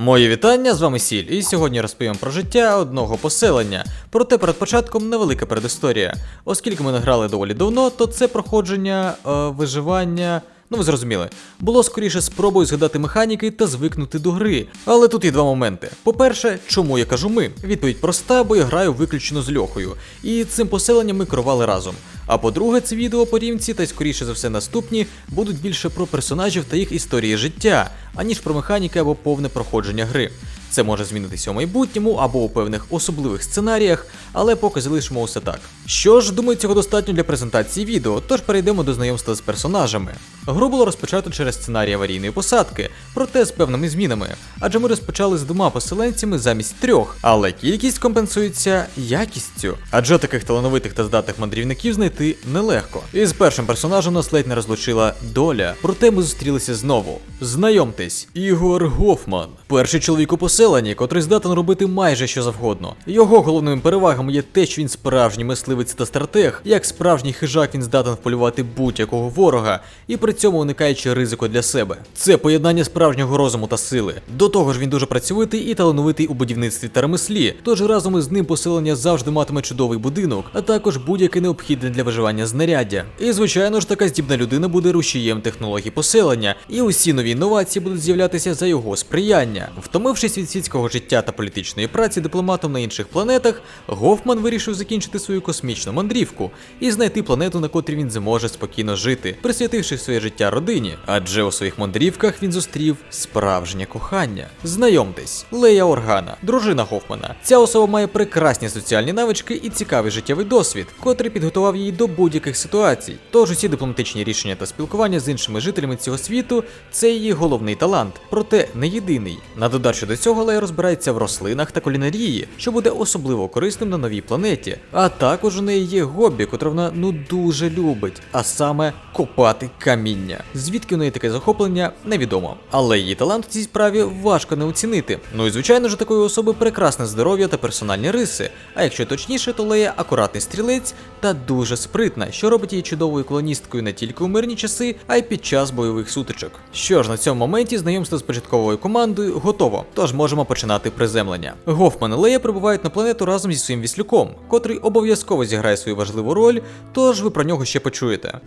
Мої вітання, з вами Сіль, і сьогодні розповім про життя одного поселення. Проте перед початком невелика передісторія. Оскільки ми не грали доволі давно, то це проходження е, виживання. Ну, ви зрозуміли, було скоріше спробою згадати механіки та звикнути до гри. Але тут є два моменти. По-перше, чому я кажу ми? Відповідь проста, бо я граю виключно з Льохою, і цим поселенням ми керували разом. А по-друге, це відео по рівці, та й скоріше за все наступні, будуть більше про персонажів та їх історії життя, аніж про механіки або повне проходження гри. Це може змінитися у майбутньому або у певних особливих сценаріях, але поки залишимо усе так. Що ж, думаю, цього достатньо для презентації відео, тож перейдемо до знайомства з персонажами. Гру було розпочато через сценарій аварійної посадки, проте з певними змінами, адже ми розпочали з двома поселенцями замість трьох, але кількість компенсується якістю, адже таких талановитих та здатних мандрівників знайти нелегко. І з першим персонажем нас ледь не розлучила доля, проте ми зустрілися знову. Знайомтесь, Ігор Гофман, перший чоловік у поселенні, котрий здатен робити майже що завгодно. Його головними перевагами є те, що він справжній мисливець та стратег. Як справжній хижак він здатен вполювати будь-якого ворога і при цьому уникаючи ризику для себе. Це поєднання справжнього розуму та сили. До того ж, він дуже працьовитий і талановитий у будівництві та ремеслі. Тож разом із ним поселення завжди матиме чудовий будинок, а також будь-яке необхідне для виживання знаряддя. І звичайно ж, така здібна людина буде рушієм технологій поселення, і усі нові інновації будуть з'являтися за його сприяння. Втомившись від світського життя та політичної праці дипломатом на інших планетах, Гофман вирішив закінчити свою космічну мандрівку і знайти планету, на котрій він зможе спокійно жити, присвятивши своє життя родині. Адже у своїх мандрівках він зустрів справжнє кохання. Знайомтесь, Лея Органа, дружина Гофмана. Ця особа має прекрасні соціальні навички і цікавий життєвий досвід, котрий підготував її до будь-яких ситуацій. Тож усі дипломатичні рішення та спілкування з іншими жителями цього світу це її головний талант, проте не єдиний. На додачу до цього Лея розбирається в рослинах та кулінарії, що буде особливо корисним на новій планеті. А також у неї є хобі, котре вона ну дуже любить, а саме копати каміння. Звідки у неї таке захоплення, невідомо. Але її талант у цій справі важко не оцінити. Ну і звичайно ж, такої особи прекрасне здоров'я та персональні риси. А якщо точніше, то Лея акуратний стрілець та дуже спритна, що робить її чудовою колоністкою не тільки у мирні часи, а й під час бойових сутичок. Що ж, на цьому моменті знайомство з початковою командою готово, тож можемо починати приземлення. Гофман і Лея прибувають на планету разом зі своїм віслюком, котрий обов'язково зіграє свою важливу роль, тож ви про нього ще почуєте.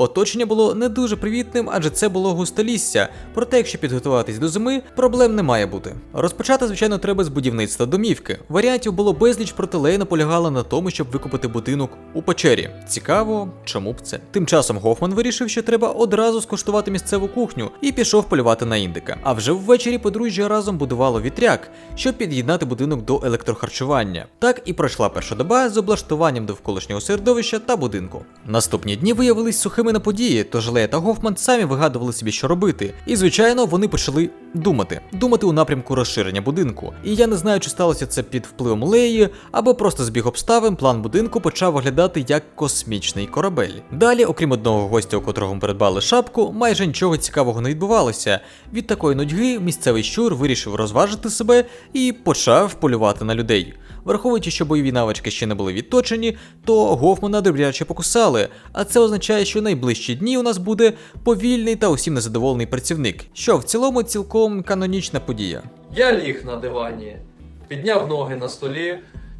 Оточення було не дуже привітним, адже це було густолісся. Проте, якщо підготуватись до зими, проблем не має бути. Розпочати, звичайно, треба з будівництва домівки. Варіантів було безліч, проте Лея наполягала на тому, щоб викупити будинок у печері. Цікаво, чому б це? Тим часом Гофман вирішив, що треба одразу скуштувати місцеву кухню і пішов полювати на індика. А вже ввечері подружжя разом будувало вітряк, щоб під'єднати будинок до електрохарчування. Так і пройшла перша доба з облаштуванням довколишнього середовища та будинку. Наступні дні виявились сухими на події, тож Лея та Гофман самі вигадували собі, що робити. І звичайно, вони почали думати, думати у напрямку розширення будинку. І я не знаю, чи сталося це під впливом Леї, або просто збіг обставин, план будинку почав виглядати як космічний корабель. Далі, окрім одного гостя, у котрого ми придбали шапку, майже нічого цікавого не відбувалося. Від такої нудьги місцевий щур вирішив розважити себе і почав полювати на людей. Враховуючи, що бойові навички ще не були відточені, то Гофмана добряче покусали, а це означає, що найближчі дні у нас буде повільний та усім незадоволений працівник, що в цілому цілком канонічна подія. Я ліг на дивані, підняв ноги на столі,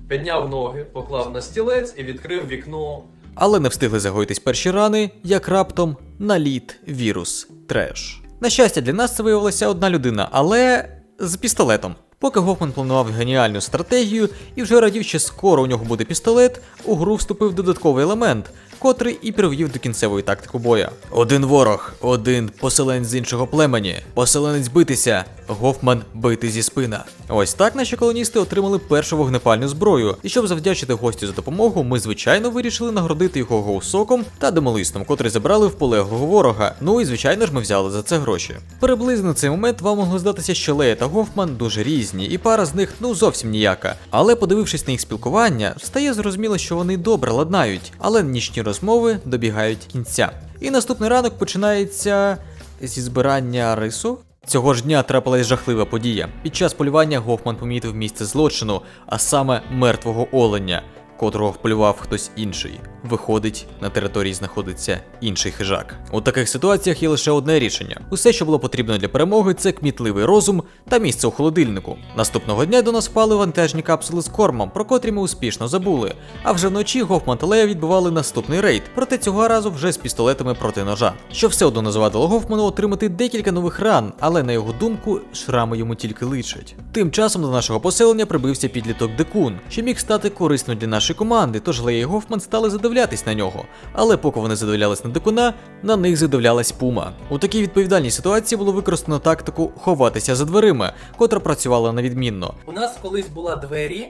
підняв ноги, поклав на стілець і відкрив вікно. Але не встигли загоїтись перші рани, як раптом наліт вірус треш. На щастя, для нас це виявилася одна людина, але з пістолетом. Поки Гофман планував геніальну стратегію і вже радів, що скоро у нього буде пістолет, у гру вступив додатковий елемент, котрий і привів до кінцевої тактику боя. Один ворог, один поселенець з іншого племені, поселенець битися, Гофман бити зі спина. Ось так наші колоністи отримали першу вогнепальну зброю. І щоб завдячити гостю за допомогу, ми звичайно вирішили нагородити його гоусоком та демолистом, котрий забрали в полеглого ворога. Ну і звичайно ж ми взяли за це гроші. Приблизно цей момент вам могло здатися, що Лея та Гофман дуже різні, і пара з них ну зовсім ніяка. Але подивившись на їх спілкування, стає зрозуміло, що вони добре ладнають, але нічні розмови добігають кінця. І наступний ранок починається зі збирання рису. Цього ж дня трапилась жахлива подія. Під час полювання Гофман помітив місце злочину, а саме мертвого оленя. Котрого вполював хтось інший. Виходить, на території знаходиться інший хижак. У таких ситуаціях є лише одне рішення: усе, що було потрібно для перемоги, це кмітливий розум та місце у холодильнику. Наступного дня до нас впали вантажні капсули з кормом, про котрі ми успішно забули. А вже вночі Гофман та Лея відбивали наступний рейд, проте цього разу вже з пістолетами проти ножа. Що все одно не завадило Гофману отримати декілька нових ран, але на його думку, шрами йому тільки личать. Тим часом до нашого поселення прибився підліток Декун, що міг стати корисним для нашої команди, тож Лея і Гофман стали задивлятись на нього. Але поки вони задивлялись на дикуна, на них задивлялась пума. У такій відповідальній ситуації було використано тактику ховатися за дверима, котра працювала невідмінно. У нас колись була двері,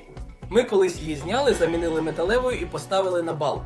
ми колись її зняли, замінили металевою і поставили на балку.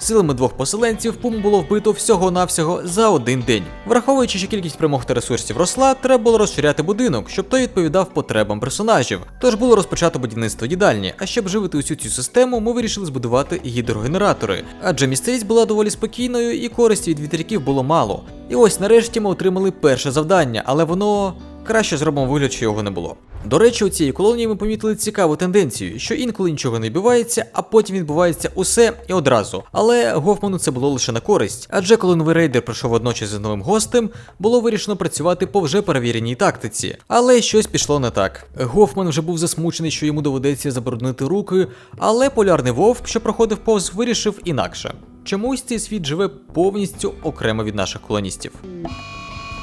Силами двох поселенців пуму було вбито всього-навсього за один день. Враховуючи, що кількість перемог та ресурсів росла, треба було розширяти будинок, щоб той відповідав потребам персонажів. Тож було розпочато будівництво їдальні. А щоб живити усю цю систему, ми вирішили збудувати гідрогенератори, адже місцевість була доволі спокійною і користі від вітряків було мало. І ось нарешті ми отримали перше завдання, але воно краще зробимо вигляд, що його не було. До речі, у цій колонії ми помітили цікаву тенденцію, що інколи нічого не відбувається, а потім відбувається усе і одразу. Але Гофману це було лише на користь, адже коли новий рейдер прийшов водночас з новим гостем, було вирішено працювати по вже перевіреній тактиці. Але щось пішло не так. Гофман вже був засмучений, що йому доведеться забруднити руки, але полярний вовк, що проходив повз, вирішив інакше. Чомусь цей світ живе повністю окремо від наших колоністів.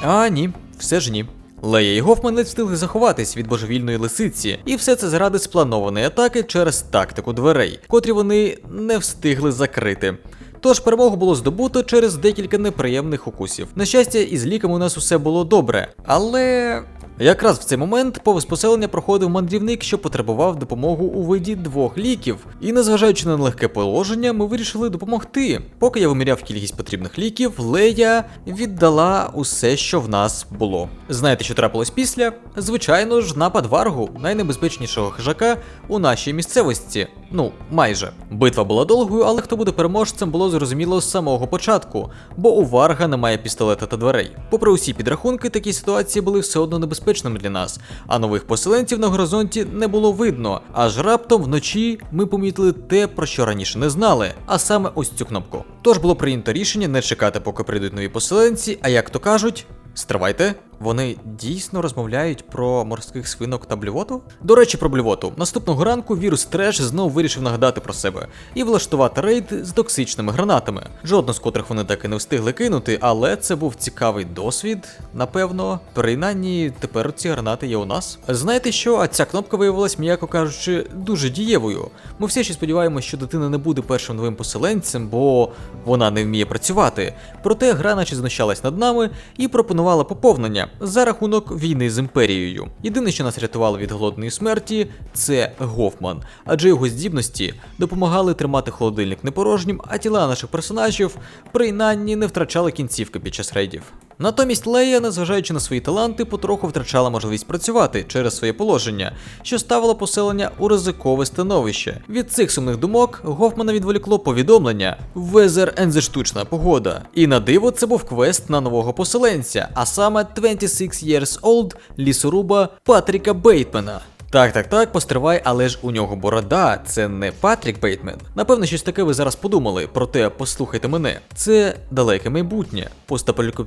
А ні, все ж ні. Лея і Гофман не встигли заховатись від божевільної лисиці, і все це заради спланованої атаки через тактику дверей, котрі вони не встигли закрити. Тож перемогу було здобуто через декілька неприємних укусів. На щастя, із ліками у нас усе було добре, але. Якраз в цей момент повз поселення проходив мандрівник, що потребував допомогу у виді двох ліків. І незважаючи на нелегке положення, ми вирішили допомогти. Поки я виміряв кількість потрібних ліків, Лея віддала усе, що в нас було. Знаєте, що трапилось після? Звичайно ж, напад варгу, найнебезпечнішого хижака у нашій місцевості. Ну, майже. Битва була довгою, але хто буде переможцем, було зрозуміло з самого початку, бо у варга немає пістолета та дверей. Попри усі підрахунки, такі ситуації були все одно небезпечними для нас, а нових поселенців на горизонті не було видно. Аж раптом вночі ми помітили те, про що раніше не знали, а саме ось цю кнопку. Тож було прийнято рішення не чекати, поки прийдуть нові поселенці, а як то кажуть. Стривайте, вони дійсно розмовляють про морських свинок та блювоту? До речі, про блювоту. Наступного ранку вірус Треш знов вирішив нагадати про себе і влаштувати рейд з токсичними гранатами. Жодну з котрих вони так і не встигли кинути, але це був цікавий досвід. Напевно, принаймні тепер ці гранати є у нас. Знаєте що? А ця кнопка виявилась, м'яко кажучи, дуже дієвою. Ми все ще сподіваємося, що дитина не буде першим новим поселенцем, бо вона не вміє працювати. Проте гра наче знущалась над нами і пропонувала поповнення за рахунок війни з імперією. Єдине, що нас рятувало від голодної смерті, це Гофман, адже його здібності допомагали тримати холодильник непорожнім, а тіла наших персонажів принаймні не втрачали кінцівки під час рейдів. Натомість Лея, незважаючи на свої таланти, потроху втрачала можливість працювати через своє положення, що ставило поселення у ризикове становище. Від цих сумних думок Гофмана відволікло повідомлення Везер ензе штучна погода. І на диво це був квест на нового поселенця, а саме 26 years old лісоруба Патріка Бейтмена. Так, так, так, постривай, але ж у нього борода, це не Патрік Бейтмен. Напевно, щось таке ви зараз подумали, проте послухайте мене. Це далеке майбутнє. Постапелько.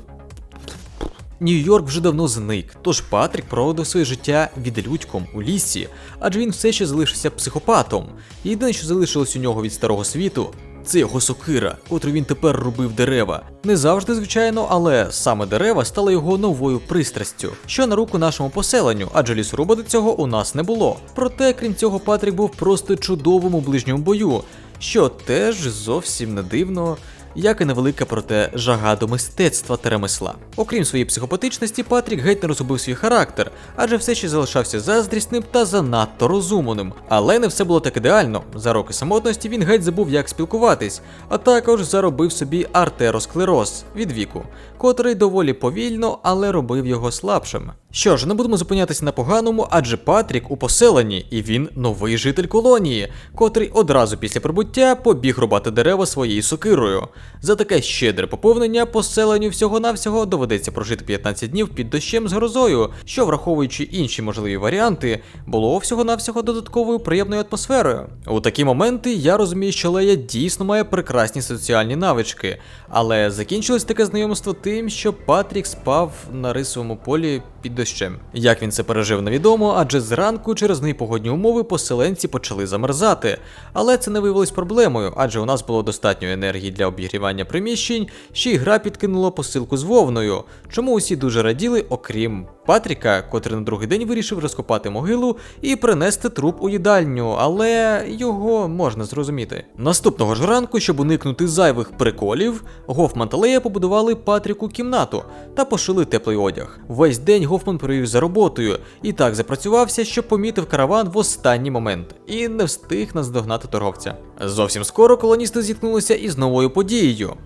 Нью-Йорк вже давно зник, тож Патрік проводив своє життя відлюдьком у лісі, адже він все ще залишився психопатом. Єдине, що залишилось у нього від старого світу, це його сокира, котру він тепер робив дерева. Не завжди, звичайно, але саме дерева стали його новою пристрастю, що на руку нашому поселенню, адже лісоруба до цього у нас не було. Проте, крім цього, Патрік був просто чудовим у ближньому бою, що теж зовсім не дивно як і невелика проте жага до мистецтва та ремесла. Окрім своєї психопатичності, Патрік геть не розгубив свій характер, адже все ще залишався заздрісним та занадто розумним. Але не все було так ідеально. За роки самотності він геть забув, як спілкуватись, а також заробив собі артеросклероз від віку, котрий доволі повільно, але робив його слабшим. Що ж, не будемо зупинятися на поганому, адже Патрік у поселенні, і він новий житель колонії, котрий одразу після прибуття побіг рубати дерева своєю сокирою. За таке щедре поповнення поселенню всього-навсього доведеться прожити 15 днів під дощем з грозою, що, враховуючи інші можливі варіанти, було всього-навсього додатковою приємною атмосферою. У такі моменти я розумію, що Лея дійсно має прекрасні соціальні навички, але закінчилось таке знайомство тим, що Патрік спав на рисовому полі під дощем. Як він це пережив, невідомо, адже зранку через непогодні умови поселенці почали замерзати. Але це не виявилось проблемою, адже у нас було достатньо енергії для обігрівання приміщень, ще й гра підкинула посилку з вовною, чому усі дуже раділи, окрім Патріка, котрий на другий день вирішив розкопати могилу і принести труп у їдальню, але його можна зрозуміти. Наступного ж ранку, щоб уникнути зайвих приколів, Гофман та Лея побудували Патріку кімнату та пошили теплий одяг. Весь день Гофман провів за роботою і так запрацювався, що помітив караван в останній момент і не встиг наздогнати торговця. Зовсім скоро колоністи зіткнулися із новою подією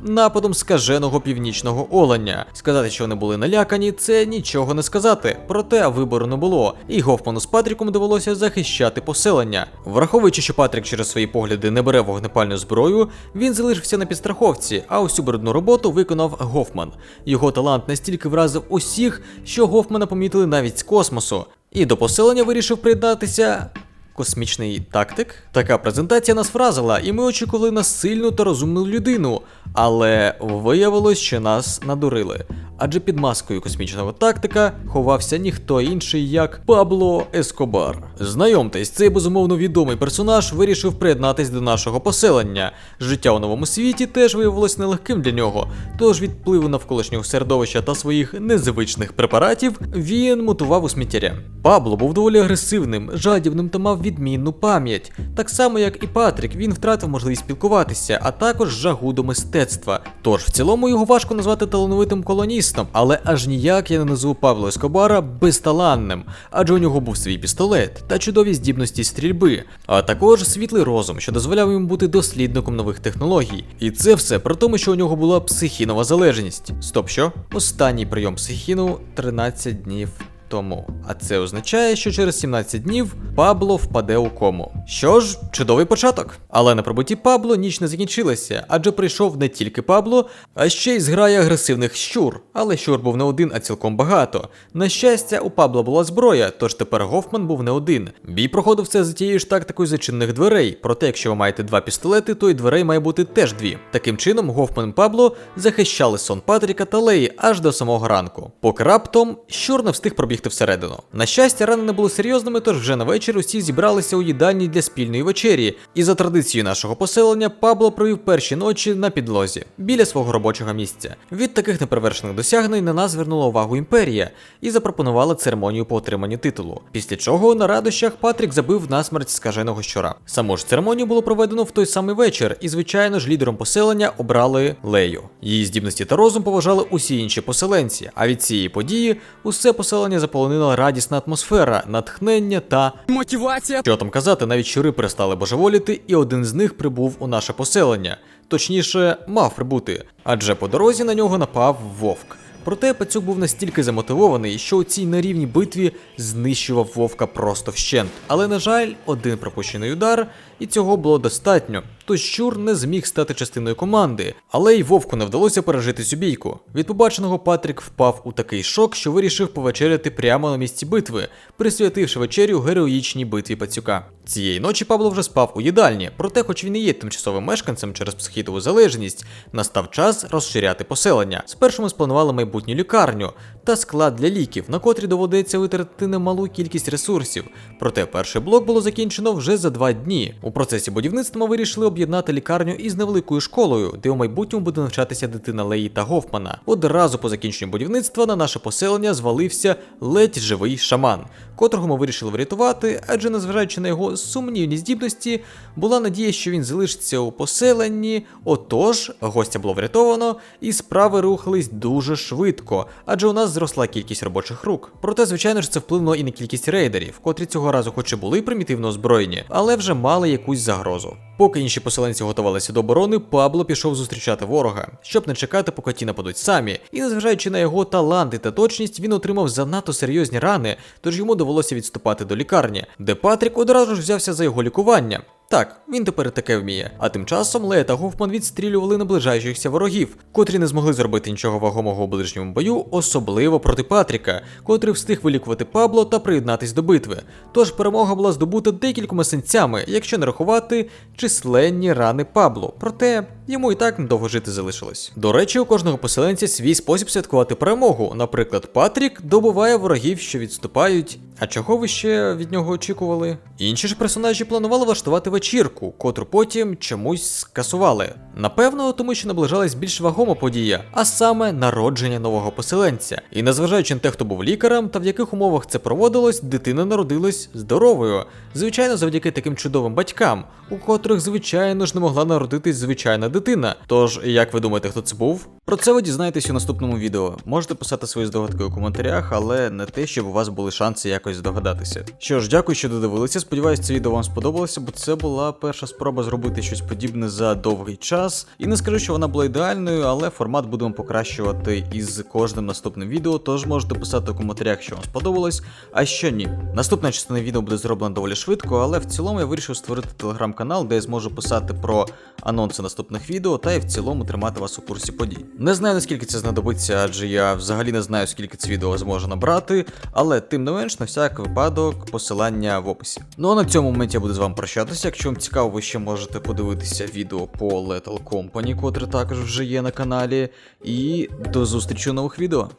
нападом скаженого північного оленя. Сказати, що вони були налякані, це нічого не сказати. Проте вибору не було, і Гофману з Патріком довелося захищати поселення. Враховуючи, що Патрік через свої погляди не бере вогнепальну зброю, він залишився на підстраховці, а усю брудну роботу виконав Гофман. Його талант настільки вразив усіх, що Гофмана помітили навіть з космосу. І до поселення вирішив приєднатися Космічний тактик? Така презентація нас вразила, і ми очікували на сильну та розумну людину. Але виявилось, що нас надурили. Адже під маскою космічного тактика ховався ніхто інший, як Пабло Ескобар. Знайомтесь, цей безумовно відомий персонаж вирішив приєднатись до нашого поселення. Життя у новому світі теж виявилось нелегким для нього. Тож від впливу навколишнього середовища та своїх незвичних препаратів він мутував у сміттяря. Пабло був доволі агресивним, жадібним та мав відмінну пам'ять. Так само, як і Патрік, він втратив можливість спілкуватися, а також жагу до мистецтва. Тож в цілому його важко назвати талановитим колоністом, але аж ніяк я не назву Пабло Ескобара безталанним, адже у нього був свій пістолет та чудові здібності стрільби, а також світлий розум, що дозволяв йому бути дослідником нових технологій. І це все при тому, що у нього була психінова залежність. Стоп, що? Останній прийом психіну 13 днів тому. А це означає, що через 17 днів Пабло впаде у кому. Що ж, чудовий початок. Але на прибутті Пабло ніч не закінчилася, адже прийшов не тільки Пабло, а ще й зграя агресивних щур. Але щур був не один, а цілком багато. На щастя, у Пабло була зброя, тож тепер Гофман був не один. Бій проходив все за тією ж тактикою зачинних дверей. Проте, якщо ви маєте два пістолети, то й дверей має бути теж дві. Таким чином, Гофман і Пабло захищали сон Патріка та Леї аж до самого ранку. Поки раптом щур не встиг пробігти всередину. На щастя, рани не були серйозними, тож вже на вечір усі зібралися у їдальні для спільної вечері. І за традицією нашого поселення Пабло провів перші ночі на підлозі біля свого робочого місця. Від таких неперевершених досягнень на нас звернула увагу імперія і запропонувала церемонію по отриманню титулу. Після чого на радощах Патрік забив насмерть скаженого щура. Саму ж церемонію було проведено в той самий вечір, і звичайно ж лідером поселення обрали Лею. Її здібності та розум поважали усі інші поселенці. А від цієї події усе поселення заполонила радісна атмосфера, натхнення та Мотивація. що там казати, навіть щури перестали божеволіти, і один з них прибув у наше поселення. Точніше, мав прибути, адже по дорозі на нього напав вовк. Проте пацюк був настільки замотивований, що у цій нерівній битві знищував вовка просто вщент. Але, на жаль, один пропущений удар, і цього було достатньо. То щур не зміг стати частиною команди, але й вовку не вдалося пережити цю бійку. Від побаченого Патрік впав у такий шок, що вирішив повечеряти прямо на місці битви, присвятивши вечерю героїчній битві пацюка. Цієї ночі Пабло вже спав у їдальні, проте, хоч він і є тимчасовим мешканцем через психітову залежність, настав час розширяти поселення. Спершу ми спланували майбутню лікарню та склад для ліків, на котрі доведеться витратити немалу кількість ресурсів. Проте перший блок було закінчено вже за два дні. У процесі будівництва вирішили об'єднати лікарню із невеликою школою, де у майбутньому буде навчатися дитина Леї та Гофмана. Одразу по закінченню будівництва на наше поселення звалився ледь живий шаман, котрого ми вирішили врятувати, адже незважаючи на його сумнівні здібності, була надія, що він залишиться у поселенні. Отож, гостя було врятовано, і справи рухались дуже швидко, адже у нас зросла кількість робочих рук. Проте, звичайно ж, це вплинуло і на кількість рейдерів, котрі цього разу, хоч і були примітивно озброєні, але вже мали якусь загрозу. Поки інші поселенці готувалися до оборони, Пабло пішов зустрічати ворога, щоб не чекати, поки ті нападуть самі. І незважаючи на його таланти та точність, він отримав занадто серйозні рани, тож йому довелося відступати до лікарні, де Патрік одразу ж взявся за його лікування. Так, він тепер таке вміє. А тим часом Лея та Гофман відстрілювали наближаючихся ворогів, котрі не змогли зробити нічого вагомого у ближньому бою, особливо проти Патріка, котрий встиг вилікувати Пабло та приєднатись до битви. Тож перемога була здобута декількома сенцями, якщо не рахувати численні рани Пабло. Проте йому і так недовго жити залишилось. До речі, у кожного поселенця свій спосіб святкувати перемогу. Наприклад, Патрік добиває ворогів, що відступають. А чого ви ще від нього очікували? Інші ж персонажі планували влаштувати вечірку, котру потім чомусь скасували. Напевно, тому що наближалась більш вагома подія, а саме народження нового поселенця. І незважаючи на те, хто був лікарем та в яких умовах це проводилось, дитина народилась здоровою. Звичайно, завдяки таким чудовим батькам, у котрих, звичайно ж, не могла народитись звичайна дитина. Тож, як ви думаєте, хто це був? Про це ви дізнаєтесь у наступному відео. Можете писати свої здогадки у коментарях, але не те, щоб у вас були шанси якось здогадатися. Що ж, дякую, що додивилися. Сподіваюсь, це відео вам сподобалося, бо це була перша спроба зробити щось подібне за довгий час. І не скажу, що вона була ідеальною, але формат будемо покращувати із кожним наступним відео. Тож можете писати у коментарях, що вам сподобалось, а що ні. Наступна частина відео буде зроблена доволі швидко, але в цілому я вирішив створити телеграм-канал, де я зможу писати про анонси наступних відео та і в цілому тримати вас у курсі подій. Не знаю наскільки це знадобиться, адже я взагалі не знаю, скільки це відео зможе набрати, але тим не менш, на всяк випадок, посилання в описі. Ну а на цьому моменті я буду з вами прощатися. Якщо вам цікаво, ви ще можете подивитися відео по Lethal Company, котре також вже є на каналі. І до зустрічі у нових відео.